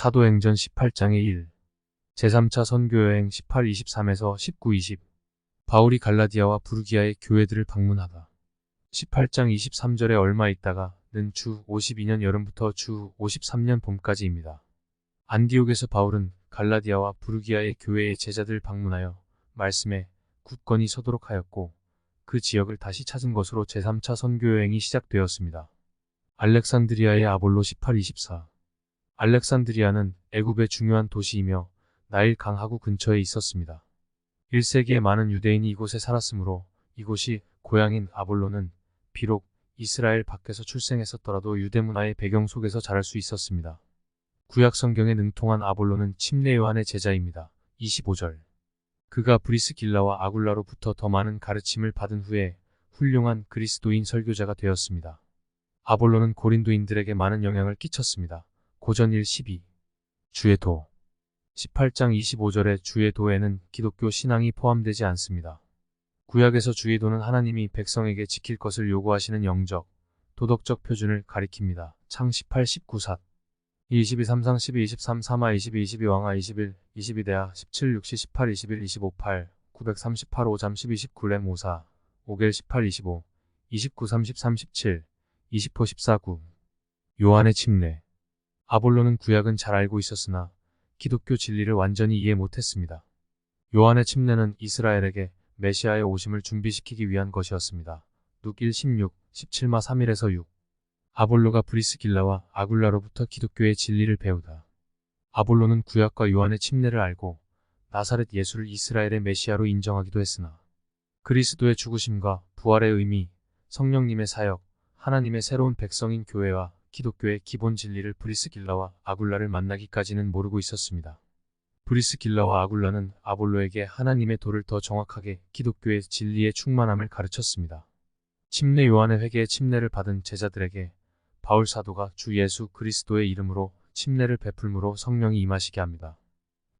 사도행전 18장의 1 제3차 선교여행 18, 23에서 19, 20 바울이 갈라디아와 부르기아의 교회들을 방문하다. 18장 23절에 얼마 있다가 는 주 52년 여름부터 주 53년 봄까지입니다. 안디옥에서 바울은 갈라디아와 부르기아의 교회의 제자들 방문하여 말씀에 굳건히 서도록 하였고 그 지역을 다시 찾은 것으로 제3차 선교여행이 시작되었습니다. 알렉산드리아의 아볼로 18, 24 알렉산드리아는 애굽의 중요한 도시이며 나일 강하구 근처에 있었습니다. 1세기에 많은 유대인이 이곳에 살았으므로 이곳이 고향인 아볼로는 비록 이스라엘 밖에서 출생했었더라도 유대 문화의 배경 속에서 자랄 수 있었습니다. 구약 성경에 능통한 아볼로는 침례 요한의 제자입니다. 25절. 그가 브리스길라와 아굴라로부터 더 많은 가르침을 받은 후에 훌륭한 그리스도인 설교자가 되었습니다. 아볼로는 고린도인들에게 많은 영향을 끼쳤습니다. 고전 1 12. 주의 도. 18장 25절의 주의 도에는 기독교 신앙이 포함되지 않습니다. 구약에서 주의 도는 하나님이 백성에게 지킬 것을 요구하시는 영적, 도덕적 표준을 가리킵니다. 창 18, 19, 4. 22, 33, 12, 23, 3하, 22, 22, 왕하, 21, 22 대하, 17, 60, 18, 21, 25, 8, 938, 5잠, 12, 19렘, 54, 5겔, 18, 25, 29, 30, 37, 20호, 14, 9. 요한의 침례. 아볼로는 구약은 잘 알고 있었으나 기독교 진리를 완전히 이해 못했습니다. 요한의 침례는 이스라엘에게 메시아의 오심을 준비시키기 위한 것이었습니다. 룩 1, 16, 17마 3일에서 6. 아볼로가 브리스길라와 아굴라로부터 기독교의 진리를 배우다. 아볼로는 구약과 요한의 침례를 알고 나사렛 예수를 이스라엘의 메시아로 인정하기도 했으나 그리스도의 죽으심과 부활의 의미, 성령님의 사역, 하나님의 새로운 백성인 교회와 기독교의 기본 진리를 브리스길라와 아굴라를 만나기까지는 모르고 있었습니다. 브리스길라와 아굴라는 아볼로에게 하나님의 도를 더 정확하게 기독교의 진리의 충만함을 가르쳤습니다. 침례 요한의 회개의 침례를 받은 제자들에게 바울 사도가 주 예수 그리스도의 이름으로 침례를 베풀므로 성령이 임하시게 합니다.